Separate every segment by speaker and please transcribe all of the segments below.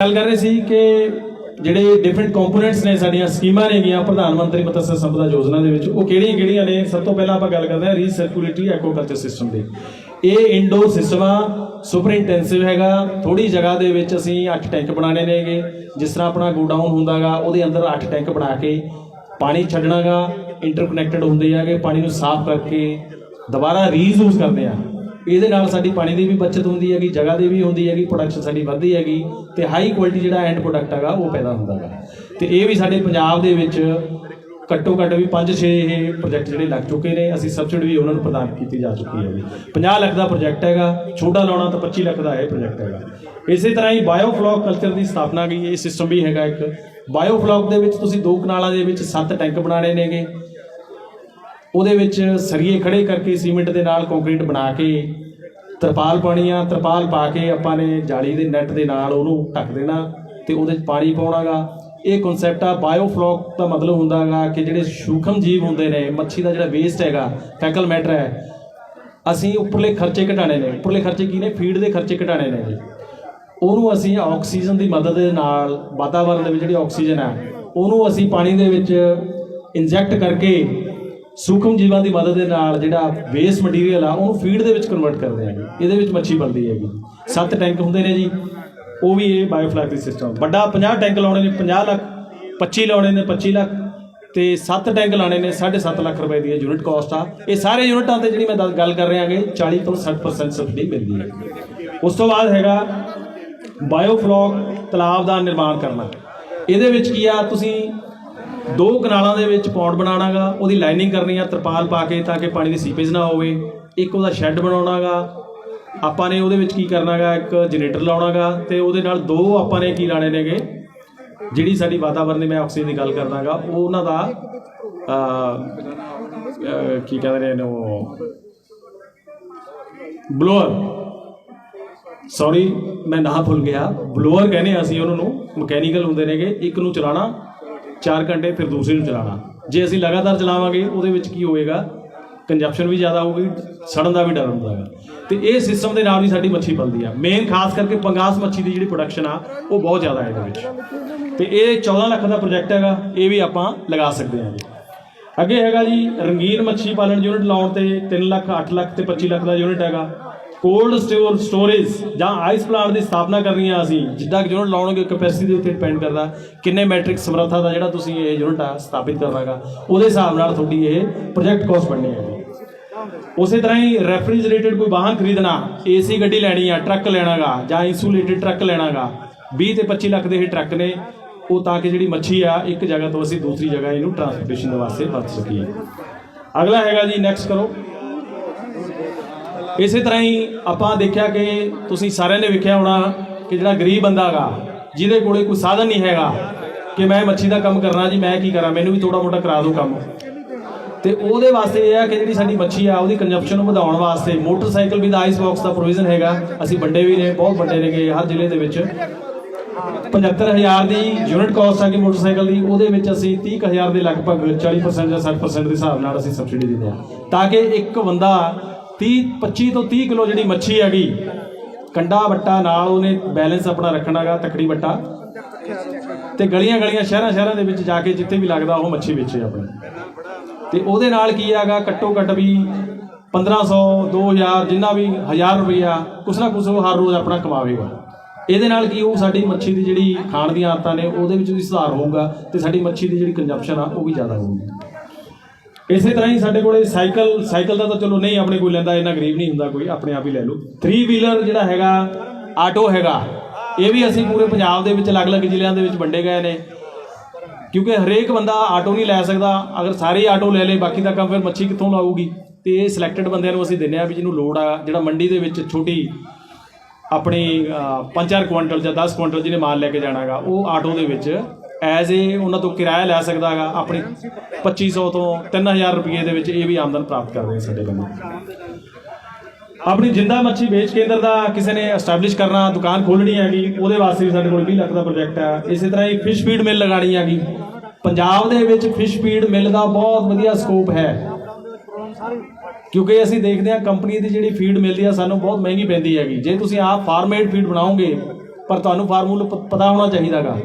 Speaker 1: ਗੱਲ ਕਰ ਰਹੇ ਸੀ ਕਿ ਜਿਹੜੇ ਡਿਫਰੈਂਟ ਕੰਪੋਨੈਂਟਸ ਨੇ ਸਾਡੀਆਂ ਸਕੀਮਾਂ ਨੇਗੀਆਂ ਪ੍ਰਧਾਨ ਮੰਤਰੀ ਮਤਸਯ ਸੰਪਦਾ ਯੋਜਨਾ ਦੇ ਵਿੱਚ, ਉਹ ਕਿਹੜੀਆਂ ਕਿਹੜੀਆਂ ਨੇ? ਸਭ ਤੋਂ ਪਹਿਲਾਂ ਆਪਾਂ ਗੱਲ ਕਰਦੇ ਹਾਂ ਰੀਸਰਕੂਲੇਟਰੀ ਐਕਵਾਕਲਚਰ ਸਿਸਟਮ ਦੀ। ਇਹ ਇੰਡੋਰ ਸਿਸਟਮ ਆ ਸੁਪਰ ਇੰਟੈਂਸਿਵ ਹੈਗਾ ਥੋੜੀ ਜਗ੍ਹਾ ਦੇ ਵਿੱਚ ਅਸੀਂ 8 ਟੈਂਕ ਬਣਾਣੇ ਨੇਗੇ। ਜਿਸ ਤਰ੍ਹਾਂ ਆਪਣਾ ਗੋਡਾਊਨ ਹੁੰਦਾਗਾ, ਉਹਦੇ ਅੰਦਰ 8 ਟੈਂਕ ਬਣਾ ਕੇ ਪਾਣੀ ਛੱਡਣਾਗਾ ਇੰਟਰਕਨੈਕਟਡ ਹੁੰਦੇ ਆਗੇ ਪਾਣੀ ਨੂੰ ਸਾਫ਼ ਕਰਕੇ ਦੁਬਾਰਾ ਰੀਯੂਜ਼ ਕਰਦੇ ਆ। ਇਹਦੇ ਨਾਲ ਸਾਡੀ ਪਾਣੀ ਦੀ ਵੀ ਬਚਤ ਹੁੰਦੀ ਹੈਗੀ, ਜਗ੍ਹਾ ਦੀ ਵੀ ਹੁੰਦੀ ਹੈਗੀ ਪ੍ਰੋਡਕਸ਼ਨ ਸਾਡੀ ਵੱਧਦੀ ਹੈਗੀ ਤੇ ਹਾਈ ਕੁਆਲਿਟੀ ਜਿਹੜਾ ਐਂਡ ਪ੍ਰੋਡਕਟ ਹੈਗਾ ਉਹ ਪੈਦਾ ਹੁੰਦਾ ਹੈਗਾ। ਤੇ ਇਹ ਵੀ ਸਾਡੇ ਪੰਜਾਬ ਦੇ ਵਿੱਚ ਘੱਟੋ ਘੱਟ ਵੀ 5-6 ਇਹ ਪ੍ਰੋਜੈਕਟ ਜਿਹੜੇ ਲੱਗ ਚੁੱਕੇ ਨੇ, ਅਸੀਂ ਸਬਸਿਡੀ ਵੀ ਉਹਨਾਂ ਨੂੰ ਪ੍ਰਦਾਨ ਕੀਤੀ ਜਾ ਚੁੱਕੀ ਹੈ ਜੀ 50 ਲੱਖ ਦਾ ਪ੍ਰੋਜੈਕਟ ਹੈਗਾ, ਛੋਟਾ ਲਾਉਣਾ ਤਾਂ 25 ਲੱਖ ਦਾ ਇਹ ਪ੍ਰੋਜੈਕਟ ਹੈਗਾ। ਇਸੇ ਤਰ੍ਹਾਂ ਹੀ ਬਾਇਓਫਲੌਕ ਕਲਚਰ ਦੀ ਸਥਾਪਨਾ ਗਈ, ਇਹ ਸਿਸਟਮ ਵੀ ਹੈਗਾ ਇੱਕ। ਬਾਇਓਫਲੌਕ ਦੇ ਵਿੱਚ ਤੁਸੀਂ ਦੋ ਕਨਾਲਾਂ ਦੇ ਵਿੱਚ ਸੱਤ ਟੈਂਕ ਬਣਾਣੇ ਨੇਗੇ। ਉਹਦੇ ਵਿੱਚ ਸਰੀਏ ਖੜੇ ਕਰਕੇ ਸੀਮੈਂਟ ਦੇ ਨਾਲ ਕੰਕਰੀਟ ਬਣਾ ਕੇ, ਤਰਪਾਲ ਪਾਉਣੀ ਆ ਤਰਪਾਲ ਪਾ ਕੇ ਆਪਾਂ ਨੇ ਜਾਲੀ ਦੇ ਨੈਟ ਦੇ ਨਾਲ ਉਹਨੂੰ ਢੱਕ ਦੇਣਾ ਤੇ ਉਹਦੇ 'ਚ ਪਾਣੀ ਪਾਉਣਾਗਾ। ਇਹ ਕਨਸੈਪਟ ਆ ਬਾਇਓਫਲੌਕ ਦਾ ਮਤਲਬ ਹੁੰਦਾਗਾ ਕਿ ਜਿਹੜੇ ਸੂਖਮ ਜੀਵ ਹੁੰਦੇ ਨੇ, ਮੱਛੀ ਦਾ ਜਿਹੜਾ ਵੇਸਟ ਹੈਗਾ ਫੈਕਲ ਮੈਟਰ ਹੈ, ਅਸੀਂ ਉੱਪਰਲੇ ਖਰਚੇ ਘਟਾਣੇ ਨੇ। ਉੱਪਰਲੇ ਖਰਚੇ ਕੀ ਨੇ? ਫੀਡ ਦੇ ਖਰਚੇ ਘਟਾਣੇ ਨੇ ਉਹਨੂੰ ਅਸੀਂ ਆਕਸੀਜਨ ਦੀ ਮਦਦ ਦੇ ਨਾਲ ਵਾਤਾਵਰਣ ਦੇ ਵਿੱਚ ਜਿਹੜੀ ਆਕਸੀਜਨ ਹੈ ਉਹਨੂੰ ਅਸੀਂ ਪਾਣੀ ਦੇ ਵਿੱਚ ਇੰਜੈਕਟ ਕਰਕੇ ਸੂਖਮ ਜੀਵਾਂ ਦੀ ਮਦਦ ਦੇ ਨਾਲ ਜਿਹੜਾ ਵੇਸਟ ਮਟੀਰੀਅਲ ਆ, ਉਹਨੂੰ ਫੀਡ ਦੇ ਵਿੱਚ ਕਨਵਰਟ ਕਰਦੇ ਹਾਂ ਇਹਦੇ ਵਿੱਚ ਮੱਛੀ ਬਣਦੀ ਹੈਗੀ। ਸੱਤ ਟੈਂਕ ਹੁੰਦੇ ਨੇ ਜੀ। ਉਹ ਵੀ ਇਹ ਬਾਇਓਫਲੈਕ ਦੀ ਸਿਸਟਮ ਵੱਡਾ 50 ਟੈਂਕ ਲਾਉਣੇ ਨੇ 50 ਲੱਖ 25 ਲਾਉਣੇ ਨੇ 25 ਲੱਖ। ਤੇ 7 ਟੈਂਕ ਲਾਣੇ ਨੇ 7.5 ਲੱਖ ਰੁਪਏ ਦੀ ਯੂਨਿਟ ਕਾਸਟ ਆ। ਇਹ ਸਾਰੇ ਯੂਨਿਟਾਂ ਤੇ ਜਿਹੜੀ ਮੈਂ ਦੱਸ- ਗੱਲ ਕਰ ਰਿਹਾ ਕਿ 40 ਤੋਂ 60% ਸਬਸਿਡੀ ਮਿਲਦੀ ਹੈ। ਉਸ ਤੋਂ ਬਾਅਦ ਹੈਗਾ ਬਾਇਓਫਲੌਕ ਤਲਾਬ ਦਾ ਨਿਰਮਾਣ ਕਰਨਾ। ਇਹਦੇ ਵਿੱਚ ਕੀ ਆ, ਤੁਸੀਂ ਦੋ ਕਨਾਲਾਂ ਦੇ ਵਿੱਚ ਪੌਂਡ ਬਣਾਉਣਾਗਾ, ਉਹਦੀ ਲਾਈਨਿੰਗ ਕਰਨੀ ਆ, ਤਰਪਾਲ ਪਾ ਕੇ ਤਾਂ ਕਿ ਪਾਣੀ ਦੀ ਸੀਪੇਜ ਨਾ ਹੋਵੇ। ਇੱਕ ਉਹਦਾ ਸ਼ੈੱਡ ਬਣਾਉਣਾਗਾ, ਆਪਾਂ ਨੇ ਉਹਦੇ ਵਿੱਚ ਕੀ ਕਰਨਾਗਾ, ਇੱਕ ਜਨਰੇਟਰ ਲਾਉਣਾਗਾ ਤੇ ਉਹਦੇ ਨਾਲ ਦੋ ਆਪਾਂ ਨੇ ਕੀ ਲਾਣੇ ਨੇਗੇ, ਜਿਹੜੀ ਸਾਡੀ ਵਾਤਾਵਰਨ ਦੀ ਮੈਂ ਆਕਸੀਜਨ ਦੀ ਗੱਲ ਕਰਦਾਗਾ ਉਹ ਉਹਨਾਂ ਦਾ ਕੀ ਕਹਿੰਦੇ ਨੇ ਇਹਨੂੰ ਬਲੋਅਰ। ਸੌਰੀ ਮੈਂ ਨਾਂ ਭੁੱਲ ਗਿਆ। ਬਲੋਅਰ ਕਹਿੰਦੇ ਹਾਂ ਅਸੀਂ ਉਹਨਾਂ ਨੂੰ ਮਕੈਨੀਕਲ ਹੁੰਦੇ ਨੇਗੇ, ਇੱਕ ਨੂੰ ਚਲਾਣਾ 4 ਘੰਟੇ ਫਿਰ ਦੂਸਰੀ ਨੂੰ ਚਲਾਉਣਾ। ਜੇ ਅਸੀਂ ਲਗਾਤਾਰ ਚਲਾਵਾਂਗੇ, ਉਹਦੇ ਵਿੱਚ ਕੀ ਹੋਏਗਾ? ਕੰਜਪਸ਼ਨ ਵੀ ਜ਼ਿਆਦਾ ਹੋਊਗੀ, ਸੜਨ ਦਾ ਵੀ ਡਰ ਹੁੰਦਾ ਹੈ ਤੇ ਇਹ ਸਿਸਟਮ ਦੇ ਨਾਲ ਵੀ ਸਾਡੀ ਮੱਛੀ ਪਲਦੀ ਆ। ਮੇਨ ਖਾਸ ਕਰਕੇ ਪੰਗਾਸ ਮੱਛੀ ਦੀ ਜਿਹੜੀ ਪ੍ਰੋਡਕਸ਼ਨ ਆ, ਉਹ ਬਹੁਤ ਜ਼ਿਆਦਾ ਹੈ ਇਹਦੇ ਵਿੱਚ। ਤੇ ਇਹ 14 ਲੱਖ ਦਾ ਪ੍ਰੋਜੈਕਟ ਹੈਗਾ, ਇਹ ਵੀ ਆਪਾਂ ਲਗਾ ਸਕਦੇ ਹਾਂ ਜੀ। ਅੱਗੇ ਹੈਗਾ ਜੀ, ਰੰਗੀਨ ਮੱਛੀ ਪਾਲਣ ਯੂਨਿਟ ਲਾਉਣ ਤੇ 3 ਲੱਖ 8 ਲੱਖ ਤੇ 25 ਲੱਖ ਦਾ ਯੂਨਿਟ ਹੈਗਾ। ਕੋਲਡ ਸਟੋਰ ਸਟੋਰੇਜ ਜਾਂ ਆਈਸ ਪਲਾਂਟ ਦੀ ਸਥਾਪਨਾ ਕਰਨੀ ਆ ਅਸੀਂ। ਜਿੱਦਾਂ ਕਿ ਯੂਨਿਟ ਲਾਉਣਗੇ ਕੈਪੈਸਿਟੀ ਦੇ ਉੱਤੇ ਡਿਪੈਂਡ ਕਰਦਾ ਕਿੰਨੇ ਮੈਟ੍ਰਿਕ ਸਮਰੱਥਾ ਦਾ ਜਿਹੜਾ ਤੁਸੀਂ ਇਹ ਯੂਨਿਟ ਆ ਸਥਾਪਿਤ ਕਰਨਾਗਾ ਉਹਦੇ ਹਿਸਾਬ ਨਾਲ ਤੁਹਾਡੀ ਇਹ ਪ੍ਰੋਜੈਕਟ ਕਾਸਟ ਬਣਨੀ ਹੈ। ਉਸੇ ਤਰ੍ਹਾਂ ਹੀ ਰੈਫਰੀਜਰੇਟਡ ਕੋਈ ਵਾਹਨ ਖਰੀਦਣਾ ਏਸੀ ਗੱਡੀ ਲੈਣੀ ਆ ਟਰੱਕ ਲੈਣਾਗਾ ਜਾਂ ਇਨਸੂਲੇਟਡ ਟਰੱਕ ਲੈਣਾਗਾ 20 ਤੇ 25 ਲੱਖ ਦੇ ਇਹ ਟਰੱਕ ਨੇ, ਉਹ ਤਾਂ ਕਿ ਜਿਹੜੀ ਮੱਛੀ ਆ, ਇੱਕ ਜਗ੍ਹਾ ਤੋਂ ਅਸੀਂ ਦੂਸਰੀ ਜਗ੍ਹਾ ਇਹਨੂੰ ਟਰਾਂਸਪੋਰਟੇਸ਼ਨ ਦੇ ਵਾਸਤੇ ਵਰਤ ਸਕੀਏ। ਅਗਲਾ ਹੈਗਾ ਜੀ ਨੈਕਸਟ ਕਰੋ। ਇਸੇ ਤਰ੍ਹਾਂ ਹੀ ਆਪਾਂ ਦੇਖਿਆ ਕਿ ਤੁਸੀਂ ਸਾਰਿਆਂ ਨੇ ਵੇਖਿਆ ਹੋਣਾ ਕਿ ਜਿਹੜਾ ਗਰੀਬ ਬੰਦਾ ਹੈਗਾ, ਜਿਹਦੇ ਕੋਲੇ ਕੋਈ ਸਾਧਨ ਨਹੀਂ ਹੈਗਾ ਕਿ ਮੈਂ ਮੱਛੀ ਦਾ ਕੰਮ ਕਰਨਾ ਜੀ, ਮੈਂ ਕੀ ਕਰਾਂ, ਮੈਨੂੰ ਵੀ ਥੋੜਾ ਮੋਟਾ ਕਰਾ ਦਿਓ ਕੰਮ। ਤੇ ਉਹਦੇ ਵਾਸਤੇ ਇਹ ਆ ਕਿ ਜਿਹੜੀ ਸਾਡੀ ਮੱਛੀ ਆ, ਉਹਦੀ ਕੰਜੰਪਸ਼ਨ ਨੂੰ ਵਧਾਉਣ ਵਾਸਤੇ ਮੋਟਰਸਾਈਕਲ ਵੀ ਦਾ ਆਈਸ ਬਾਕਸ ਦਾ ਪ੍ਰੋਵੀਜ਼ਨ ਹੈਗਾ। ਅਸੀਂ ਵੱਡੇ ਵੀ ਨੇ, ਬਹੁਤ ਵੱਡੇ ਨੇਗੇ ਹਰ ਜ਼ਿਲ੍ਹੇ ਦੇ ਵਿੱਚ। 75000 ਦੀ ਯੂਨਿਟ ਕਾਸਟ ਆ ਕਿ ਮੋਟਰਸਾਈਕਲ ਦੀ, ਉਹਦੇ ਵਿੱਚ ਅਸੀਂ 30000 ਦੇ ਲਗਭਗ 40% ਜਾਂ 60% ਦੇ ਹਿਸਾਬ ਨਾਲ ਅਸੀਂ ਸਬਸਿਡੀ ਦਿੰਦੇ ਆ। ਤਾਂ ਕਿ ਇੱਕ ਬੰਦਾ 30 25 ਤੋਂ 30 ਕਿਲੋ ਜਿਹੜੀ ਮੱਛੀ ਹੈਗੀ, ਕੰਡਾ ਵੱਟਾ ਨਾਲ ਉਹਨੇ ਬੈਲੈਂਸ ਆਪਣਾ ਰੱਖਣਾਗਾ ਤਕੜੀ ਵੱਟਾ। ਤੇ ਗਲੀਆਂ ਗਲੀਆਂ ਸ਼ਹਿਰਾਂ ਸ਼ਹਿਰਾਂ ਦੇ ਵਿੱਚ ਜਾ ਕੇ ਜਿੱਥੇ ਵੀ ਲੱਗਦਾ ਉਹ ਮੱਛੀ ਵੇਚੇ ਆਪਣੇ। ਤੇ ਉਹਦੇ ਨਾਲ ਕੀ ਹੈਗਾ, ਘੱਟੋ ਘੱਟ ਵੀ 1500 2000 ਜਿੰਨਾ ਵੀ 1000 ਰੁਪਇਆ ਕੁਛ ਨਾ ਕੁਛ ਉਹ ਹਰ ਰੋਜ਼ ਆਪਣਾ ਕਮਾਵੇਗਾ। ਇਹਦੇ ਨਾਲ ਕੀ ਉਹ ਸਾਡੀ ਮੱਛੀ ਦੀ ਜਿਹੜੀ ਖਾਣ ਦੀਆਂ ਆਦਤਾਂ ਨੇ, ਉਹਦੇ ਵਿੱਚ ਵੀ ਸੁਧਾਰ ਹੋਊਗਾ ਤੇ ਸਾਡੀ ਮੱਛੀ ਦੀ ਜਿਹੜੀ ਕੰਜੰਪਸ਼ਨ ਆ, ਉਹ ਵੀ ਜ਼ਿਆਦਾ ਹੋਊਗੀ। ਇਸੇ ਤਰ੍ਹਾਂ ਹੀ ਸਾਡੇ ਕੋਲੇ ਸਾਈਕਲ ਸਾਈਕਲ ਦਾ ਤਾਂ ਚਲੋ ਨਹੀਂ ਆਪਣੇ ਕੋਈ ਲੈਂਦਾ, ਇੰਨਾ ਗਰੀਬ ਨਹੀਂ ਹੁੰਦਾ ਕੋਈ, ਆਪਣੇ ਆਪ ਹੀ ਲੈ ਲਓ। 3 ਵੀਲਰ ਜਿਹੜਾ ਹੈਗਾ, ਆਟੋ ਹੈਗਾ, ਇਹ ਵੀ ਅਸੀਂ ਪੂਰੇ ਪੰਜਾਬ ਦੇ ਵਿੱਚ, ਅਲੱਗ-ਅਲੱਗ ਜ਼ਿਲ੍ਹਿਆਂ ਦੇ ਵਿੱਚ ਵੰਡੇ ਗਏ ਨੇ। ਕਿਉਂਕਿ ਹਰੇਕ ਬੰਦਾ ਆਟੋ ਨਹੀਂ ਲੈ ਸਕਦਾ, ਅਗਰ ਸਾਰੇ ਆਟੋ ਲੈ ਲੇ, ਬਾਕੀ ਦਾ ਕੰਮ ਫਿਰ ਮੱਛੀ ਕਿੱਥੋਂ ਲਾਊਗੀ? ਤੇ ਇਹ ਸਿਲੈਕਟਡ ਬੰਦਿਆਂ ਨੂੰ ਅਸੀਂ ਦਿੰਨੇ ਆ ਵੀ ਜਿਹਨੂੰ ਲੋੜ ਆ, ਜਿਹੜਾ ਮੰਡੀ ਦੇ ਵਿੱਚ ਛੋਟੀ ਆਪਣੀ 5-4 ਕੁਇੰਟਲ ਜਾਂ 10 ਕੁਇੰਟਲ ਜਿਹਨੇ ਮਾਲ ਲੈ ਕੇ ਜਾਣਾਗਾ, ਉਹ ਆਟੋ ਦੇ ਵਿੱਚ ਐਜ਼ ਏ ਉਹਨਾਂ ਤੋਂ ਕਿਰਾਇਆ ਲੈ ਸਕਦਾ ਸਕਦਾਗਾ ਆਪਣੀ 2500 ਤੋਂ 3000 ਰੁਪਏ ਦੇ ਵਿੱਚ ਇਹ ਵੀ ਆਮਦਨ ਪ੍ਰਾਪਤ ਕਰਦੇ ਨੇ ਸਾਡੇ ਬੰਦੇ ਆਪਣੀ ਜਿੰਦਾ ਮੱਛੀ ਵੇਚ ਕੇਂਦਰ ਦਾ ਕਿਸੇ ਨੇ ਐਸਟੈਬਲਿਸ਼ ਕਰਨਾ, ਦੁਕਾਨ ਖੋਲਣੀ ਹੈਗੀ, ਉਹਦੇ ਵਾਸਤੇ ਵੀ ਸਾਡੇ ਕੋਲ 20 ਲੱਖ ਦਾ ਪ੍ਰੋਜੈਕਟ ਹੈ। ਇਸੇ ਤਰ੍ਹਾਂ ਹੀ ਫਿਸ਼ ਫੀਡ ਮਿਲ ਲਗਾਣੀ ਹੈਗੀ। ਪੰਜਾਬ ਦੇ ਵਿੱਚ ਫਿਸ਼ ਫੀਡ ਮਿਲ ਦਾ ਬਹੁਤ ਵਧੀਆ ਸਕੋਪ ਹੈ। ਕਿਉਂਕਿ ਅਸੀਂ ਦੇਖਦੇ ਹਾਂ ਕੰਪਨੀ ਦੀ ਜਿਹੜੀ ਫੀਡ ਮਿਲਦੀ ਆ, ਸਾਨੂੰ ਬਹੁਤ ਮਹਿੰਗੀ ਪੈਂਦੀ ਹੈਗੀ। ਜੇ ਤੁਸੀਂ ਆਪ ਫਾਰਮੇਡ ਫੀਡ ਬਣਾਓਗੇ, ਪਰ ਤੁਹਾਨੂੰ ਫਾਰਮੂਲਾ ਪਤਾ ਹੋਣਾ ਚਾਹੀਦਾਗਾ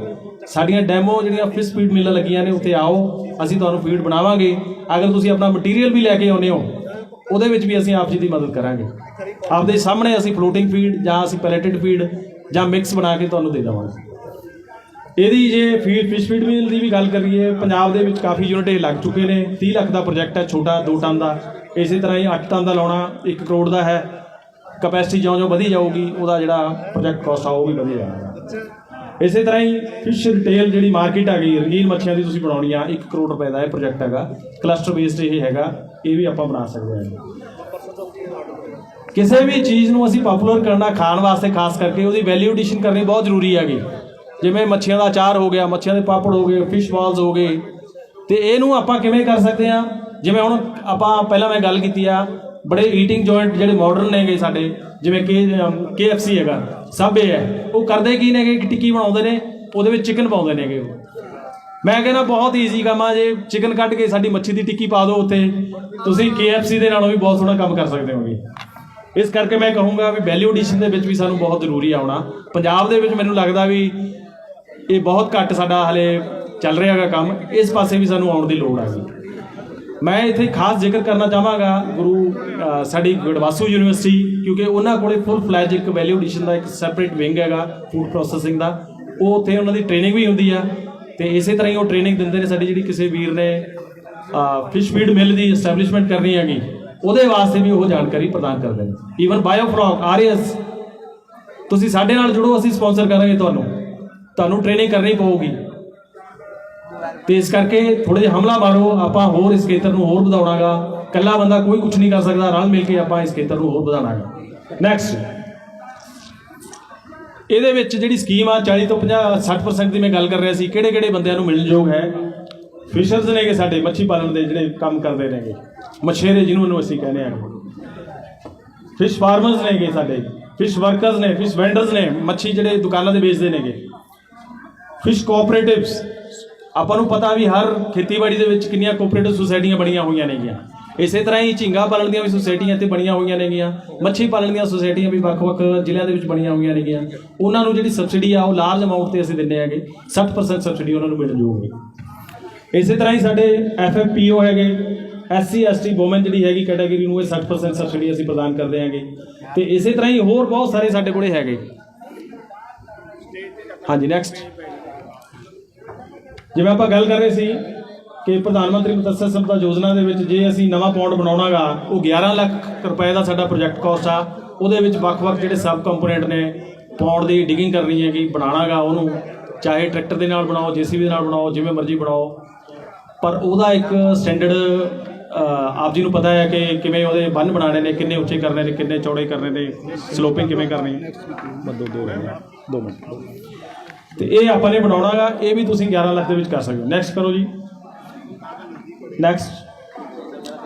Speaker 1: ਸਾਡੀਆਂ ਡੈਮੋ ਜਿਹੜੀਆਂ ਫਿਸ਼ ਫੀਡ ਮਿੱਲਾਂ ਲੱਗੀਆਂ ਨੇ, ਉੱਥੇ ਆਓ, ਅਸੀਂ ਤੁਹਾਨੂੰ ਫੀਡ ਬਣਾਵਾਂਗੇ। ਅਗਰ ਤੁਸੀਂ ਆਪਣਾ ਮਟੀਰੀਅਲ ਵੀ ਲੈ ਕੇ ਆਉਂਦੇ ਹੋ, ਉਹਦੇ ਵਿੱਚ ਵੀ ਅਸੀਂ ਆਪ ਜੀ ਦੀ ਮਦਦ ਕਰਾਂਗੇ। ਆਪਦੇ ਸਾਹਮਣੇ ਅਸੀਂ ਫਲੋਟਿੰਗ ਫੀਡ ਜਾਂ ਅਸੀਂ ਪੈਲੇਟਡ ਫੀਡ ਜਾਂ ਮਿਕਸ ਬਣਾ ਕੇ ਤੁਹਾਨੂੰ ਦੇ ਦੇਵਾਂਗੇ। ਇਹਦੀ ਜੇ ਫੀਡ ਫਿਸ਼ ਫੀਡ ਮਿਲ ਦੀ ਵੀ ਗੱਲ ਕਰੀਏ, ਪੰਜਾਬ ਦੇ ਵਿੱਚ ਕਾਫੀ ਯੂਨਿਟ ਇਹ ਲੱਗ ਚੁੱਕੇ ਨੇ। 30 ਲੱਖ ਦਾ ਪ੍ਰੋਜੈਕਟ ਹੈ, ਛੋਟਾ 2 ਟਨ ਦਾ। ਇਸੇ ਤਰ੍ਹਾਂ ਹੀ 8 ਟਨ ਦਾ ਲਾਉਣਾ 1 ਕਰੋੜ ਦਾ ਹੈ। ਕਪੈਸਿਟੀ ਜਿਉਂ-ਜਿਉਂ ਵਧੀ ਜਾਊਗੀ, ਉਹਦਾ ਜਿਹੜਾ ਪ੍ਰੋਜੈਕਟ ਕਾਸਟ ਆ, ਉਹ ਵੀ ਵਧੀ ਜਾਏਗਾ ਇਸੇ ਤਰ੍ਹਾਂ ਹੀ ਫਿਸ਼ ਰਿਟੇਲ ਜਿਹੜੀ ਮਾਰਕੀਟ ਆ ਗਈ ਰੰਗੀਨ ਮੱਛੀਆਂ ਦੀ ਤੁਸੀਂ ਬਣਾਉਣੀ ਆ 1 ਕਰੋੜ ਰੁਪਏ ਦਾ ਇਹ ਪ੍ਰੋਜੈਕਟ ਹੈਗਾ। ਕਲਸਟਰ ਬੇਸਡ ਇਹ ਹੈਗਾ, ਇਹ ਵੀ ਆਪਾਂ ਬਣਾ ਸਕਦੇ ਹਾਂ। ਕਿਸੇ ਵੀ ਚੀਜ਼ ਨੂੰ ਅਸੀਂ ਪਪੂਲਰ ਕਰਨਾ ਖਾਣ ਵਾਸਤੇ, ਖਾਸ ਕਰਕੇ ਉਹਦੀ ਵੈਲਿਊ ਐਡੀਸ਼ਨ ਕਰਨੀ ਬਹੁਤ ਜ਼ਰੂਰੀ ਹੈਗੀ। ਜਿਵੇਂ ਮੱਛੀਆਂ ਦਾ ਅਚਾਰ ਹੋ ਗਿਆ, ਮੱਛੀਆਂ ਦੇ ਪਾਪੜ ਹੋ ਗਏ ਫਿਸ਼ ਬਾਲਸ ਹੋ ਗਏ, ਤੇ ਇਹਨੂੰ ਆਪਾਂ ਕਿਵੇਂ ਕਰ ਸਕਦੇ ਆ ਜਿਵੇਂ ਹੁਣ ਆਪਾਂ, ਪਹਿਲਾਂ ਮੈਂ ਗੱਲ ਕੀਤੀ ਆ ਬੜੇ ਈਟਿੰਗ ਜੁਆਇੰਟ ਜਿਹੜੇ ਮਾਡਰਨ ਨੇਗੇ ਸਾਡੇ, ਜਿਵੇਂ ਕਿ KFC ਹੈਗਾ, ਸਭ ਇਹ ਹੈ। ਉਹ ਕਰਦੇ ਕੀ ਨੇਗੇ ਕਿ ਟਿੱਕੀ ਬਣਾਉਂਦੇ ਨੇ, ਉਹਦੇ ਵਿੱਚ ਚਿਕਨ ਪਾਉਂਦੇ ਨੇਗੇ ਉਹ। ਮੈਂ ਕਹਿੰਦਾ ਬਹੁਤ ਈਜ਼ੀ ਕੰਮ ਆ, ਜੇ ਚਿਕਨ ਕੱਢ ਕੇ ਸਾਡੀ ਮੱਛੀ ਦੀ ਟਿੱਕੀ ਪਾ ਦਿਓ ਉੱਤੇ ਤੁਸੀਂ KFC ਦੇ ਨਾਲੋਂ ਵੀ ਬਹੁਤ ਸੋਹਣਾ ਕੰਮ ਕਰ ਸਕਦੇ ਹੋਗੇ। ਇਸ ਕਰਕੇ ਮੈਂ ਕਹੂੰਗਾ ਵੀ ਵੈਲਿਊ ਐਡੀਸ਼ਨ ਦੇ ਵਿੱਚ ਵੀ ਸਾਨੂੰ ਬਹੁਤ ਜ਼ਰੂਰੀ ਆਉਣਾ। ਪੰਜਾਬ ਦੇ ਵਿੱਚ ਮੈਨੂੰ ਲੱਗਦਾ ਵੀ ਇਹ ਬਹੁਤ ਘੱਟ ਸਾਡਾ ਹਲੇ ਚੱਲ ਰਿਹਾ ਹੈਗਾ ਕੰਮ, ਇਸ ਪਾਸੇ ਵੀ ਸਾਨੂੰ ਆਉਣ ਦੀ ਲੋੜ ਹੈਗੀ ਮੈਂ ਇੱਥੇ ਖਾਸ ਜ਼ਿਕਰ ਕਰਨਾ ਚਾਹਾਂਗਾ ਗੁਰੂ ਸਾਡੀ ਗੜਵਾਸੂ ਯੂਨੀਵਰਸਿਟੀ, ਕਿਉਂਕਿ ਉਹਨਾਂ ਕੋਲੇ ਫੁੱਲ ਫਲੈਜ ਇੱਕ ਵੈਲਿਊ ਐਡੀਸ਼ਨ ਦਾ ਇੱਕ ਸੈਪਰੇਟ ਵਿੰਗ ਹੈਗਾ ਫੂਡ ਪ੍ਰੋਸੈਸਿੰਗ ਦਾ। ਉਹ ਉੱਥੇ ਉਹਨਾਂ ਦੀ ਟ੍ਰੇਨਿੰਗ ਵੀ ਹੁੰਦੀ ਆ, ਤੇ ਇਸੇ ਤਰ੍ਹਾਂ ਹੀ ਉਹ ਟ੍ਰੇਨਿੰਗ ਦਿੰਦੇ ਨੇ ਸਾਡੀ ਜਿਹੜੀ ਕਿਸੇ ਵੀਰ ਨੇ ਫਿਸ਼ ਫੀਡ ਮਿਲ ਦੀ ਐਸਟੈਬਲਿਸ਼ਮੈਂਟ ਕਰਨੀ ਹੈਗੀ, ਉਹਦੇ ਵਾਸਤੇ ਵੀ ਉਹ ਜਾਣਕਾਰੀ ਪ੍ਰਦਾਨ ਕਰਦੇ ਨੇ। ਈਵਨ ਬਾਇਓਫ੍ਰੌਗ ਆਰਐਸ ਤੁਸੀਂ ਸਾਡੇ ਨਾਲ ਜੁੜੋ, ਅਸੀਂ ਸਪਾਂਸਰ ਕਰਾਂਗੇ ਤੁਹਾਨੂੰ। ਤੁਹਾਨੂੰ ਟ੍ਰੇਨਿੰਗ ਕਰਨੀ ਪਊਗੀ। ਤੇ ਇਸ ਕਰਕੇ ਥੋੜੇ ਜਿਹਾ ਹਮਲਾ ਮਾਰੋ, ਆਪਾਂ ਹੋਰ ਇਸ ਖੇਤਰ ਨੂੰ ਹੋਰ ਵਧਾਉਣਾਗਾ। ਕੱਲਾ ਬੰਦਾ ਕੋਈ ਕੁਝ ਨਹੀਂ ਕਰ ਸਕਦਾ, ਰਲ ਮਿਲ ਕੇ ਆਪਾਂ ਇਸ ਖੇਤਰ ਨੂੰ ਹੋਰ ਵਧਾਉਣਾਗਾ। ਨੈਕਸਟ ਇਹਦੇ ਵਿੱਚ ਜਿਹੜੀ ਸਕੀਮ ਆ 40 ਤੋਂ 50 60% ਦੀ ਮੈਂ ਗੱਲ ਕਰ ਰਿਹਾ ਸੀ ਕਿਹੜੇ ਕਿਹੜੇ ਬੰਦਿਆਂ ਨੂੰ ਮਿਲਣ ਯੋਗ ਹੈ? ਫਿਸ਼ਰਸ ਨੇਗੇ ਸਾਡੇ, ਮੱਛੀ ਪਾਲਣ ਦੇ ਜਿਹੜੇ ਕੰਮ ਕਰਦੇ ਨੇਗੇ। ਮਛੇਰੇ ਜਿਹਨੂੰ ਅਸੀਂ ਕਹਿੰਦੇ ਆ ਫਿਸ਼ ਫਾਰਮਰਸ ਨੇਗੇ ਸਾਡੇ ਫਿਸ਼ ਵਰਕਰਸ ਨੇ ਫਿਸ਼ ਵੈਂਡਰਸ ਨੇ, ਮੱਛੀ ਜਿਹੜੇ ਦੁਕਾਨਾਂ ਤੇ ਵੇਚਦੇ ਨੇਗੇ। ਫਿਸ਼ ਕੋਆਪਰੇਟਿਵਸ ਆਪਾਂ ਨੂੰ ਪਤਾ ਵੀ ਹਰ ਖੇਤੀਬਾੜੀ ਦੇ ਵਿੱਚ ਕਿੰਨੀਆਂ ਕੋਆਪਰੇਟਿਵ ਸੁਸਾਇਟੀਆਂ ਬਣੀਆਂ ਹੋਈਆਂ ਨੇਗੀਆਂ। ਇਸੇ ਤਰ੍ਹਾਂ ਹੀ ਝੀਂਗਾ ਪਾਲਣ ਦੀਆਂ ਵੀ ਸੁਸਾਇਟੀਆਂ ਇੱਥੇ ਬਣੀਆਂ ਹੋਈਆਂ ਨੇਗੀਆਂ। ਮੱਛੀ ਪਾਲਣ ਦੀਆਂ ਸੁਸਾਇਟੀਆਂ ਵੀ ਵੱਖ-ਵੱਖ ਜ਼ਿਲ੍ਹਿਆਂ ਦੇ ਵਿੱਚ ਬਣੀਆਂ ਹੋਈਆਂ ਨੇਗੀਆਂ। ਉਹਨਾਂ ਨੂੰ ਜਿਹੜੀ ਸਬਸਿਡੀ ਆ, ਉਹ ਲਾਰਜ ਅਮਾਉਂਟ ਤੇ ਅਸੀਂ ਦਿੰਦੇ ਹੈਗੇ। 60% ਸਬਸਿਡੀ ਉਹਨਾਂ ਨੂੰ ਮਿਲ ਜੂਗੀ ਇਸੇ ਤਰ੍ਹਾਂ ਹੀ ਸਾਡੇ ਐਫਐਫਪੀਓ ਹੈਗੇ ਐਸਸੀ ਐਸਟੀ ਔਮਨ ਜਿਹੜੀ ਹੈਗੀ ਕੈਟਾਗਰੀ ਨੂੰ ਇਹ 60% ਸਬਸਿਡੀ ਅਸੀਂ ਪ੍ਰਦਾਨ ਕਰਦੇ ਹਾਂਗੇ। ਤੇ ਇਸੇ ਤਰ੍ਹਾਂ ਹੀ ਹੋਰ ਬਹੁਤ ਸਾਰੇ ਸਾਡੇ ਕੋਲੇ ਹੈਗੇ। ਹਾਂਜੀ ਨੈਕਸਟ ਜਿਵੇਂ ਆਪਾਂ ਗੱਲ ਕਰ ਰਹੇ ਸੀ ਕਿ ਪ੍ਰਧਾਨ ਮੰਤਰੀ ਮਤਸਯ ਸੰਪਦਾ ਯੋਜਨਾ ਦੇ ਵਿੱਚ ਜੇ ਅਸੀਂ ਨਵਾਂ ਪੌਂਡ ਬਣਾਉਣਾਗਾ, ਉਹ 11 ਲੱਖ ਰੁਪਏ ਦਾ ਸਾਡਾ ਪ੍ਰੋਜੈਕਟ ਕਾਸਟ ਆ, ਉਹਦੇ ਵਿੱਚ ਵੱਖ-ਵੱਖ ਜਿਹੜੇ ਸਬ ਕੰਪੋਨੈਂਟ ਨੇ ਪੌਂਡ ਦੀ ਡਿਗਿੰਗ ਕਰਨੀ ਹੈਗੀ, ਬਣਾਉਣਾਗਾ ਉਹਨੂੰ, ਚਾਹੇ ਟਰੈਕਟਰ ਦੇ ਨਾਲ ਬਣਾਓ, ਜੀਸੀਬੀ ਦੇ ਨਾਲ ਬਣਾਓ, ਜਿਵੇਂ ਮਰਜ਼ੀ ਬਣਾਓ। ਪਰ ਉਹਦਾ ਇੱਕ ਸਟੈਂਡਰਡ ਆਪ ਜੀ ਨੂੰ ਪਤਾ ਹੈ ਕਿ ਕਿਵੇਂ ਉਹਦੇ ਬੰਨ ਬਣਾਉਣੇ ਨੇ, ਕਿੰਨੇ ਉੱਚੇ ਕਰਨੇ ਨੇ, ਕਿੰਨੇ ਚੌੜੇ ਕਰਨੇ ਨੇ ਸਲੋਪਿੰਗ ਕਿਵੇਂ ਕਰਨੀ ਹੈ? ਦੋ ਦੋ ਦੋ ਮਿੰਟ। ਤੇ ਇਹ ਆਪਾਂ ਨੇ ਬਣਾਉਣਾਗਾ ਇਹ ਵੀ ਤੁਸੀਂ 11 ਲੱਖ ਦੇ ਵਿੱਚ ਕਰ ਸਕਦੇ ਹੋ। ਨੈਕਸਟ ਕਰੋ ਜੀ। ਨੈਕਸਟ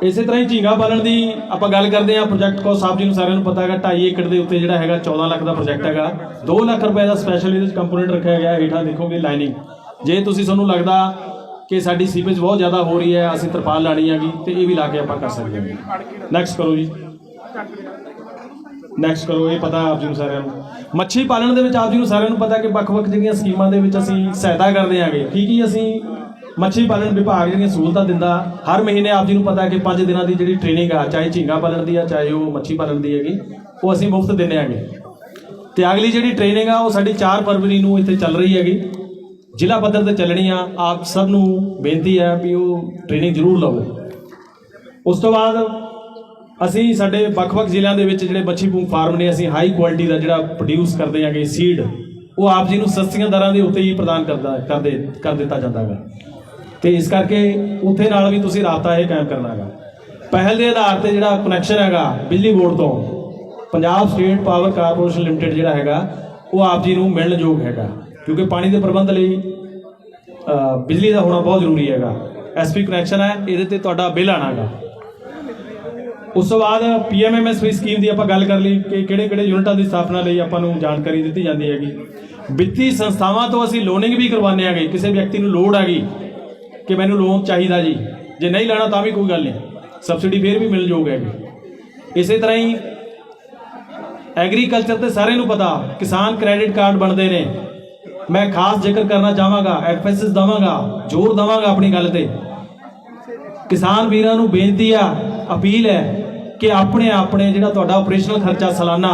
Speaker 1: ਇਸੇ ਤਰ੍ਹਾਂ ਹੀ ਝੀਂਗਾ ਪਾਲਣ ਦੀ ਆਪਾਂ ਗੱਲ ਕਰਦੇ ਹਾਂ ਪ੍ਰੋਜੈਕਟ ਕੋ ਸਾਹਿਬ ਜੀ ਨੂੰ ਸਾਰਿਆਂ ਨੂੰ ਪਤਾ ਹੈਗਾ 2.5 ਏਕੜ ਦੇ ਉੱਤੇ ਜਿਹੜਾ ਹੈਗਾ 14 ਲੱਖ ਦਾ ਪ੍ਰੋਜੈਕਟ ਹੈਗਾ। 2 ਲੱਖ ਰੁਪਏ ਦਾ ਸਪੈਸ਼ਲ ਇਹਦੇ ਵਿੱਚ ਕੰਪੋਨੈਂਟ ਰੱਖਿਆ ਗਿਆ, ਹੇਠਾਂ ਦੇਖੋਗੇ ਲਾਈਨਿੰਗ ਜੇ ਤੁਸੀਂ ਤੁਹਾਨੂੰ ਲੱਗਦਾ ਕਿ ਸਾਡੀ ਸੀਪੇਜ ਬਹੁਤ ਜ਼ਿਆਦਾ ਹੋ ਰਹੀ ਹੈ, ਅਸੀਂ ਤਰਪਾਲ ਲਾਣੀ ਹੈਗੀ, ਤੇ ਇਹ ਵੀ ਲਾ ਕੇ ਆਪਾਂ ਕਰ ਸਕਦੇ ਹਾਂ। ਨੈਕਸਟ ਕਰੋ ਜੀ। ਨੈਕਸਟ ਕਰੋ, ਇਹ ਪਤਾ ਆਪ ਜੀ ਨੂੰ ਸਾਰਿਆਂ ਨੂੰ। ਮੱਛੀ ਪਾਲਣ ਦੇ ਵਿੱਚ ਆਪ ਜੀ ਨੂੰ ਸਾਰਿਆਂ ਨੂੰ ਪਤਾ ਕਿ ਵੱਖ-ਵੱਖ ਜਿਹੜੀਆਂ ਸਕੀਮਾਂ ਦੇ ਵਿੱਚ ਅਸੀਂ ਸਹਾਇਤਾ ਕਰਦੇ ਆਂਗੇ। ਕੀ ਕੀ ਅਸੀਂ ਮੱਛੀ ਪਾਲਣ ਵਿਭਾਗ ਜਿਹੜੀਆਂ ਸਹੂਲਤਾਂ ਦਿੰਦਾ, ਹਰ ਮਹੀਨੇ ਆਪ ਜੀ ਨੂੰ ਪਤਾ ਕਿ 5 ਦਿਨਾਂ ਦੀ ਜਿਹੜੀ ਟ੍ਰੇਨਿੰਗ ਆ, ਚਾਹੇ ਝੀਂਗਾ ਪਾਲਣ ਦੀ ਆ, ਚਾਹੇ ਉਹ ਮੱਛੀ ਪਾਲਣ ਦੀ ਹੈਗੀ, ਉਹ ਅਸੀਂ ਮੁਫਤ ਦਿੰਦੇ ਆਂਗੇ। ਤੇ ਅਗਲੀ ਜਿਹੜੀ ਟ੍ਰੇਨਿੰਗ ਆ, ਉਹ ਸਾਡੀ 4 ਫਰਵਰੀ ਨੂੰ ਇੱਥੇ ਚੱਲ ਰਹੀ ਹੈਗੀ। ਜ਼ਿਲ੍ਹਾ ਪੱਧਰ ਤੇ ਚੱਲਣੀ ਆ। ਆਪ ਸਭ ਨੂੰ ਬੇਨਤੀ ਹੈ ਵੀ ਉਹ ਟ੍ਰੇਨਿੰਗ ਜ਼ਰੂਰ ਲਵੋ। ਉਸ ਤੋਂ ਬਾਅਦ ਅਸੀਂ ਸਾਡੇ ਵੱਖ-ਵੱਖ ਜ਼ਿਲ੍ਹਿਆਂ ਦੇ ਵਿੱਚ ਜਿਹੜੇ ਮੱਛੀ ਪੂੰਗ ਫਾਰਮ ਨੇ, ਅਸੀਂ ਹਾਈ ਕੁਆਲਿਟੀ ਦਾ ਜਿਹੜਾ ਪ੍ਰੋਡਿਊਸ ਕਰਦੇ ਆਂਗੇ ਸੀਡ ਉਹ ਆਪ ਜੀ ਨੂੰ ਸਸਤੀਆਂ ਦਰਾਂ ਦੇ ਉੱਤੇ ਹੀ ਪ੍ਰਦਾਨ ਕਰਦਾ, ਕਰਦੇ, ਕਰ ਦਿੱਤਾ ਜਾਂਦਾ ਹੈਗਾ। ਤੇ ਇਸ ਕਰਕੇ ਉੱਥੇ ਨਾਲ ਵੀ ਤੁਸੀਂ ਰਾਬਤਾ ਇਹ ਕਾਇਮ ਕਰਨਾ ਹੈਗਾ। ਪਹਿਲ ਦੇ ਆਧਾਰ ਤੇ ਜਿਹੜਾ ਕਨੈਕਸ਼ਨ ਹੈਗਾ, ਬਿਜਲੀ ਬੋਰਡ ਤੋਂ, Punjab state power corporation limited ਜਿਹੜਾ ਹੈਗਾ, ਉਹ ਆਪ ਜੀ ਨੂੰ ਮਿਲਣ ਯੋਗ ਹੈਗਾ। ਕਿਉਂਕਿ ਪਾਣੀ ਦੇ ਪ੍ਰਬੰਧ ਲਈ ਬਿਜਲੀ ਦਾ ਹੋਣਾ ਬਹੁਤ ਜ਼ਰੂਰੀ ਹੈਗਾ। ਐਸਪੀ ਕਨੈਕਸ਼ਨ ਹੈ, ਇਹਦੇ ਤੇ ਤੁਹਾਡਾ ਬਿੱਲ ਆਣਾਗਾ ਉਸ ਤੋਂ ਬਾਅਦ ਪੀਐਮਐਮਐਸਪੀ ਸਕੀਮ ਦੀ ਆਪਾਂ ਗੱਲ ਕਰ ਲਈ ਕਿ ਕਿਹੜੇ-ਕਿਹੜੇ ਯੂਨਿਟਾਂ ਦੀ ਸਥਾਪਨਾ ਲਈ ਆਪਾਂ ਨੂੰ ਜਾਣਕਾਰੀ ਦਿੱਤੀ ਜਾਂਦੀ ਹੈਗੀ। ਵਿੱਤੀ ਸੰਸਥਾਵਾਂ ਤੋਂ ਅਸੀਂ ਲੋਨਿੰਗ ਵੀ ਕਰਵਾਉਂਦੇ ਆਂਗੇ ਕਿਸੇ ਵਿਅਕਤੀ ਨੂੰ ਲੋੜ ਹੈਗੀ ਕਿ ਮੈਨੂੰ ਲੋਨ ਚਾਹੀਦਾ ਜੀ। ਜੇ ਨਹੀਂ ਲੈਣਾ ਤਾਂ ਵੀ ਕੋਈ ਗੱਲ ਨਹੀਂ। ਸਬਸਿਡੀ ਫੇਰ ਵੀ ਮਿਲ ਜਾਊਗਾ ਹੈਗੀ। ਇਸੇ ਤਰ੍ਹਾਂ ਹੀ ਐਗਰੀਕਲਚਰ ਤੇ ਸਾਰਿਆਂ ਨੂੰ ਪਤਾ, ਕਿਸਾਨ ਕ੍ਰੈਡਿਟ ਕਾਰਡ ਬਣਦੇ ਨੇ। ਮੈਂ ਖਾਸ ਜ਼ਿਕਰ ਕਰਨਾ ਚਾਹਾਂਗਾ ਐਫਐਸਐਸ ਦਵਾਂਗਾ, ਜ਼ੋਰ ਦਵਾਂਗਾ ਆਪਣੀ ਗੱਲ ਤੇ। ਕਿਸਾਨ ਵੀਰਾਂ ਨੂੰ ਬੇਨਤੀ ਆ, ਅਪੀਲ ਹੈ ਕਿ ਆਪਣੇ ਆਪਣੇ ਜਿਹੜਾ ਤੁਹਾਡਾ ਆਪਰੇਸ਼ਨਲ ਖਰਚਾ ਸਾਲਾਨਾ,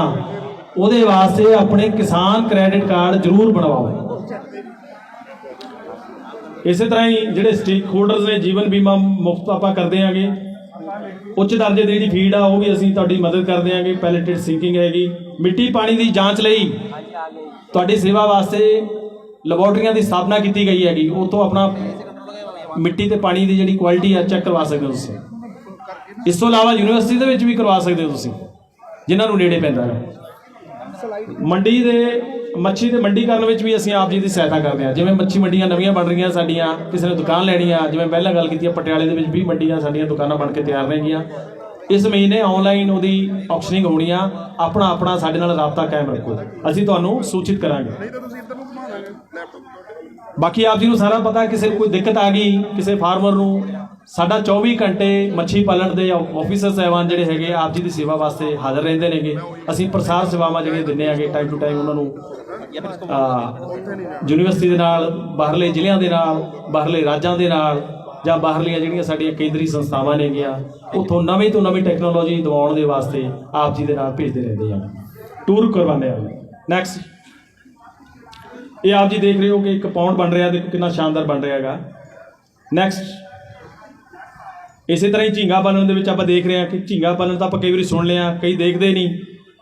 Speaker 1: ਉਹਦੇ ਵਾਸਤੇ ਆਪਣੇ ਕਿਸਾਨ ਕ੍ਰੈਡਿਟ ਕਾਰਡ ਜ਼ਰੂਰ ਬਣਵਾਓ। ਇਸੇ ਤਰ੍ਹਾਂ ਹੀ ਜਿਹੜੇ ਸਟੇਕ ਹੋਲਡਰਸ ਨੇ, ਜੀਵਨ ਬੀਮਾ ਮੁਫਤ ਆਪਾਂ ਕਰਦੇ ਆਂਗੇ। ਉੱਚ ਦਰਜੇ ਦੀ ਜਿਹੜੀ ਫੀਡ ਆ, ਉਹ ਵੀ ਅਸੀਂ ਤੁਹਾਡੀ ਮਦਦ ਕਰਦੇ ਆਂਗੇ। ਪੈਲੇਟਡ ਸਿੰਕਿੰਗ ਹੈਗੀ। ਮਿੱਟੀ ਪਾਣੀ ਦੀ ਜਾਂਚ ਲਈ ਤੁਹਾਡੀ ਸੇਵਾ ਵਾਸਤੇ ਲੈਬੋਰਟਰੀਆਂ ਦੀ ਸਥਾਪਨਾ ਕੀਤੀ ਗਈ ਹੈਗੀ। ਉਤੋਂ ਆਪਣਾ ਮਿੱਟੀ ਤੇ ਪਾਣੀ ਦੀ ਜਿਹੜੀ ਕੁਆਲਿਟੀ ਆ ਚੈੱਕ ਕਰਵਾ ਸਕਦੇ ਹੋ ਤੁਸੀਂ। ਇਸ ਤੋਂ ਇਲਾਵਾ ਯੂਨੀਵਰਸਿਟੀ ਦੇ ਵਿੱਚ ਵੀ ਕਰਵਾ ਸਕਦੇ ਹੋ ਤੁਸੀਂ ਜਿਨ੍ਹਾਂ ਨੂੰ ਨੇੜੇ ਪੈਂਦਾ ਹੈ। ਮੰਡੀ ਦੇ ਮੱਛੀ ਦੇ ਮੰਡੀਕਰਨ ਵਿੱਚ ਵੀ ਅਸੀਂ ਆਪ ਜੀ ਦੀ ਸਹਾਇਤਾ ਕਰਦੇ ਹਾਂ। ਜਿਵੇਂ ਮੱਛੀ ਮੰਡੀਆਂ ਨਵੀਆਂ ਬਣ ਰਹੀਆਂ ਸਾਡੀਆਂ ਕਿਸੇ ਨੇ ਦੁਕਾਨ ਲੈਣੀ ਆ ਜਿਵੇਂ ਪਹਿਲਾਂ ਗੱਲ ਕੀਤੀ ਆ ਪਟਿਆਲੇ ਦੇ ਵਿੱਚ 20 ਮੰਡੀਆਂ ਸਾਡੀਆਂ ਦੁਕਾਨਾਂ ਬਣ ਕੇ ਤਿਆਰ ਨੇਗੀਆਂ ਇਸ ਮਹੀਨੇ ਆਨਲਾਈਨ ਉਹਦੀ ਆਕਸ਼ਨਿੰਗ ਹੋਣੀ ਆ। ਆਪਣਾ ਆਪਣਾ ਸਾਡੇ ਨਾਲ ਰਾਬਤਾ ਕਾਇਮ ਰੱਖੋ। ਅਸੀਂ ਤੁਹਾਨੂੰ ਸੂਚਿਤ ਕਰਾਂਗੇ। ਬਾਕੀ ਆਪ ਜੀ ਨੂੰ ਸਾਰਾ ਪਤਾ ਕਿਸੇ ਕੋਈ ਦਿੱਕਤ ਆ ਗਈ ਕਿਸੇ ਫਾਰਮਰ ਨੂੰ ਸਾਡਾ 24 ਘੰਟੇ ਮੱਛੀ ਪਾਲਣ ਦੇ ਆਫੀਸਰ ਸਹਿਬਾਨ ਜਿਹੜੇ ਹੈਗੇ ਆਪ ਜੀ ਦੀ ਸੇਵਾ ਵਾਸਤੇ ਹਾਜ਼ਰ ਰਹਿੰਦੇ ਨੇਗੇ। ਅਸੀਂ ਪ੍ਰਸਾਰ ਸੇਵਾਵਾਂ ਜਿਹੜੀਆਂ ਦਿੰਦੇ ਆਗੇ ਟਾਈਮ ਟੂ ਟਾਈਮ ਉਹਨਾਂ ਨੂੰ ਯੂਨੀਵਰਸਿਟੀ ਦੇ ਨਾਲ, ਬਾਹਰਲੇ ਜ਼ਿਲ੍ਹਿਆਂ ਦੇ ਨਾਲ, ਬਾਹਰਲੇ ਰਾਜਾਂ ਦੇ ਨਾਲ, ਜਾਂ ਬਾਹਰਲੀਆਂ ਜਿਹੜੀਆਂ ਸਾਡੀਆਂ ਕੇਂਦਰੀ ਸੰਸਥਾਵਾਂ ਨੇਗੀਆਂ, ਉਥੋਂ ਨਵੀਂ ਤੋਂ ਨਵੀਂ ਟੈਕਨੋਲੋਜੀ ਦਵਾਉਣ ਦੇ ਵਾਸਤੇ ਆਪ ਜੀ ਦੇ ਨਾਲ ਭੇਜਦੇ ਰਹਿੰਦੇ ਆ। ਟੂਰ ਕਰਵਾਉਂਦੇ ਆ। ਨੈਕਸਟ ਇਹ ਆਪ ਜੀ ਦੇਖ ਰਹੇ ਹੋ ਕਿ ਇੱਕ ਪੌਂਡ ਬਣ ਰਿਹਾ, ਦੇਖੋ ਕਿੰਨਾ ਸ਼ਾਨਦਾਰ ਬਣ ਰਿਹਾ ਹੈਗਾ। ਨੈਕਸਟ ਇਸੇ ਤਰ੍ਹਾਂ ਹੀ ਝੀਂਗਾ ਪਾਲਣ ਦੇ ਵਿੱਚ ਆਪਾਂ ਦੇਖ ਰਹੇ ਹਾਂ ਕਿ ਝੀਂਗਾ ਪਾਲਣ ਤਾਂ ਆਪਾਂ ਕਈ ਵਾਰੀ ਸੁਣ ਲਿਆ ਕਈ ਦੇਖਦੇ ਨਹੀਂ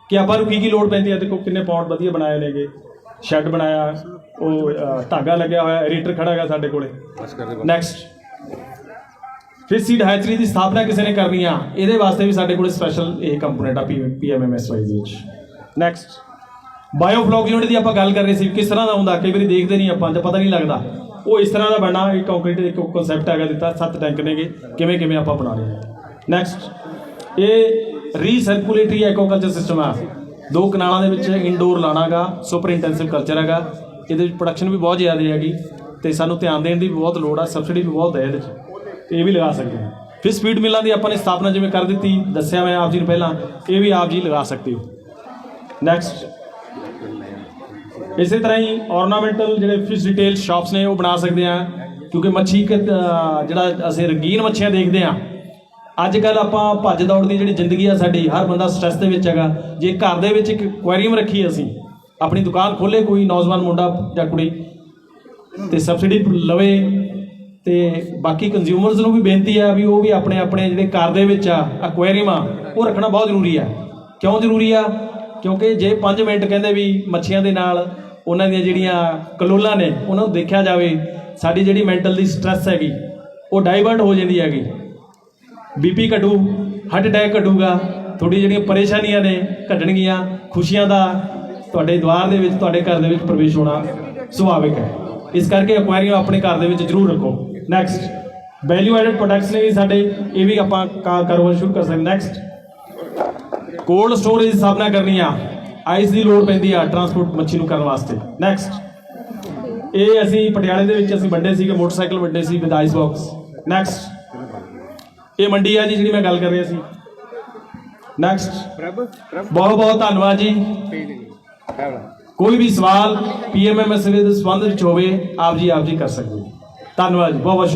Speaker 1: ਕਿ ਆਪਾਂ ਨੂੰ ਕੀ ਕੀ ਲੋਡ ਪੈਂਦੀ ਹੈ। ਦੇਖੋ ਕਿੰਨੇ ਪੌਂਡ ਵਧੀਆ ਬਣਾਏ ਨੇਗੇ। ਸ਼ੈੱਡ ਬਣਾਇਆ ਉਹ ਧਾਗਾ ਲੱਗਿਆ ਹੋਇਆ ਐਡੀਟਰ ਖੜਾ ਹੈਗਾ ਸਾਡੇ ਕੋਲੇ। ਨੈਕਸਟ ਫਿਰ ਸੀਡ ਹੈਚਰੀ ਦੀ ਸਥਾਪਨਾ ਕਿਸੇ ਨੇ ਕਰਨੀ ਆ ਇਹਦੇ ਵਾਸਤੇ ਵੀ ਸਾਡੇ ਕੋਲੇ ਸਪੈਸ਼ਲ ਇਹ ਕੰਪੋਨੈਂਟ ਆ ਪੀਐਮਐਮਐਸਵਾਈ ਦੇ ਵਿੱਚ। ਨੈਕਸਟ ਬਾਇਓਫਲੌਕ ਯੂਨਿਟ ਦੀ ਆਪਾਂ ਗੱਲ ਕਰ ਰਹੇ ਸੀ ਕਿਸ ਤਰ੍ਹਾਂ ਦਾ ਹੁੰਦਾ ਕਈ ਵਾਰੀ ਦੇਖਦੇ ਨਹੀਂ ਆਪਾਂ ਜਾਂ ਪਤਾ ਨਹੀਂ ਲੱਗਦਾ। ਉਹ ਇਸ ਤਰ੍ਹਾਂ ਦਾ ਬਣਨਾ ਇੱਕ ਕੰਕਰੀਟ ਇੱਕ ਕਨਸੈਪਟ ਹੈਗਾ ਦਿੱਤਾ, ਸੱਤ ਟੈਂਕ ਨੇਗੇ। ਕਿਵੇਂ ਕਿਵੇਂ ਆਪਾਂ ਬਣਾ ਰਹੇ ਹਾਂ ਨੈਕਸਟ ਇਹ ਰੀਸਰਕੂਲੇਟਰੀ ਐਕੋਕਲਚਰ ਸਿਸਟਮ ਆ। ਦੋ ਕਨਾਲਾਂ ਦੇ ਵਿੱਚ ਇਨਡੋਰ ਲਾਣਾਗਾ ਸੁਪਰ ਇੰਟੈਂਸਿਵ ਕਲਚਰ ਹੈਗਾ। ਇਹਦੇ ਵਿੱਚ ਪ੍ਰੋਡਕਸ਼ਨ ਵੀ ਬਹੁਤ ਜ਼ਿਆਦਾ ਹੈਗੀ ਤੇ ਸਾਨੂੰ ਧਿਆਨ ਦੇਣ ਦੀ ਵੀ ਬਹੁਤ ਲੋੜ ਆ ਸਬਸਿਡੀ ਵੀ ਬਹੁਤ ਹੈ ਇਹਦੇ 'ਚ ਤੇ ਇਹ ਵੀ ਲਗਾ ਸਕਦੇ ਹਾਂ ਫਿਰ ਸਪੀਡ ਮਿਲਾਂ ਦੀ ਆਪਾਂ ਨੇ ਸਥਾਪਨਾ ਜਿਵੇਂ ਕਰ ਦਿੱਤੀ, ਦੱਸਿਆ ਮੈਂ ਆਪ ਜੀ ਨੂੰ ਪਹਿਲਾਂ, ਇਹ ਵੀ ਆਪ ਜੀ ਲਗਾ ਸਕਦੇ ਹੋ। ਨੈਕਸਟ ਇਸੇ ਤਰ੍ਹਾਂ ਹੀ ornamental ਜਿਹੜੇ ਫਿਸ਼ ਰਿਟੇਲ ਸ਼ਾਪਸ ਨੇ ਉਹ ਬਣਾ ਸਕਦੇ ਆ ਕਿਉਂਕਿ ਮੱਛੀ ਇੱਕ, ਜਿਹੜਾ ਅਸੀਂ ਰੰਗੀਨ ਮੱਛੀਆਂ ਦੇਖਦੇ ਆ ਅੱਜ ਕੱਲ ਆਪਾਂ ਭੱਜ ਦੌੜ ਦੀ ਜਿਹੜੀ ਜ਼ਿੰਦਗੀ ਆ ਸਾਡੀ ਹਰ ਬੰਦਾ ਸਟ੍ਰੈਸ ਦੇ ਵਿੱਚ ਹੈਗਾ। ਜੇ ਘਰ ਦੇ ਵਿੱਚ ਇੱਕ ਐਕੁਆਰੀਅਮ ਰੱਖੀ ਅਸੀਂ ਆਪਣੀ ਦੁਕਾਨ ਖੋਲੇ ਕੋਈ ਨੌਜਵਾਨ ਮੁੰਡਾ ਜਾਂ ਕੁੜੀ ਤੇ ਸਬਸਿਡੀ ਲਵੇ ਤੇ ਬਾਕੀ ਕੰਜ਼ਿਊਮਰਸ ਨੂੰ ਵੀ ਬੇਨਤੀ ਆ ਵੀ ਉਹ ਵੀ ਆਪਣੇ ਆਪਣੇ ਜਿਹੜੇ ਘਰ ਦੇ ਵਿੱਚ ਆ ਐਕੁਆਰੀਅਮ ਆ ਉਹ ਰੱਖਣਾ ਬਹੁਤ ਜ਼ਰੂਰੀ ਆ। ਕਿਉਂ ਜ਼ਰੂਰੀ ਆ? ਕਿਉਂਕਿ ਜੇ 5 ਮਿੰਟ ਕਹਿੰਦੇ ਵੀ ਮੱਛੀਆਂ ਦੇ ਨਾਲ ਉਹਨਾਂ ਦੀਆਂ ਜਿਹੜੀਆਂ ਕਲੋਲਾਂ ਨੇ, ਉਹਨਾਂ ਨੂੰ ਦੇਖਿਆ ਜਾਵੇ, ਸਾਡੀ ਜਿਹੜੀ ਮੈਂਟਲ ਦੀ ਸਟ੍ਰੈਸ ਹੈਗੀ, ਉਹ ਡਾਈਵਰਟ ਹੋ ਜਾਂਦੀ ਹੈਗੀ। ਬੀਪੀ ਘਟੂ ਹਾਰਟ ਅਟੈਕ ਘਟੂਗਾ, ਤੁਹਾਡੀ ਜਿਹੜੀਆਂ ਪਰੇਸ਼ਾਨੀਆਂ ਨੇ ਘਟਣਗੀਆਂ, ਖੁਸ਼ੀਆਂ ਦਾ ਤੁਹਾਡੇ ਦੁਆਰ ਦੇ ਵਿੱਚ, ਤੁਹਾਡੇ ਘਰ ਦੇ ਵਿੱਚ ਪ੍ਰਵੇਸ਼ ਹੋਣਾ ਸੁਭਾਵਿਕ ਹੈ। ਇਸ ਕਰਕੇ ਐਕੁਆਰੀਅਮ ਆਪਣੇ ਘਰ ਦੇ ਵਿੱਚ ਜ਼ਰੂਰ ਰੱਖੋ। ਨੈਕਸਟ ਵੈਲਿਊ ਐਡਡ ਪ੍ਰੋਡਕਟਸ ਨੇ ਵੀ ਸਾਡੇ, ਇਹ ਵੀ ਆਪਾਂ ਕਾਰੋਬਾਰ ਸ਼ੁਰੂ ਕਰ ਸਕਦੇ ਨੈਕਸਟ ਕੋਲਡ ਸਟੋਰੇਜ ਸਾਹਮਣਾ ਕਰਨੀ ਆ। ਆਈਸ ਦੀ ਲੋੜ ਪੈਂਦੀ ਆ ਟਰਾਂਸਪੋਰਟ ਮੱਛੀ ਨੂੰ ਕਰਨ ਵਾਸਤੇ। ਨੈਕਸਟ ਇਹ ਅਸੀਂ ਪਟਿਆਲੇ ਦੇ ਵਿੱਚ ਅਸੀਂ ਵੰਡੇ ਸੀਗੇ, ਮੋਟਰਸਾਈਕਲ ਵੰਡੇ ਸੀ ਵਿਦ ਆਈਸ ਬਾਕਸ ਨੈਕਸਟ ਇਹ ਮੰਡੀ ਆ ਜੀ, ਜਿਹੜੀ ਮੈਂ ਗੱਲ ਕਰ ਰਿਹਾ ਸੀ। ਨੈਕਸਟ ਬਹੁਤ ਬਹੁਤ ਧੰਨਵਾਦ ਜੀ। ਕੋਈ ਵੀ ਸਵਾਲ ਪੀਐਮਐਮਐਸ ਦੇ ਸੰਬੰਧ ਵਿੱਚ ਹੋਵੇ, ਆਪ ਜੀ ਆਪ ਜੀ ਕਰ ਸਕਦੇ ਹੋ। ਧੰਨਵਾਦ ਜੀ, ਬਹੁਤ ਬਹੁਤ ਸ਼ੁਕਰੀਆ।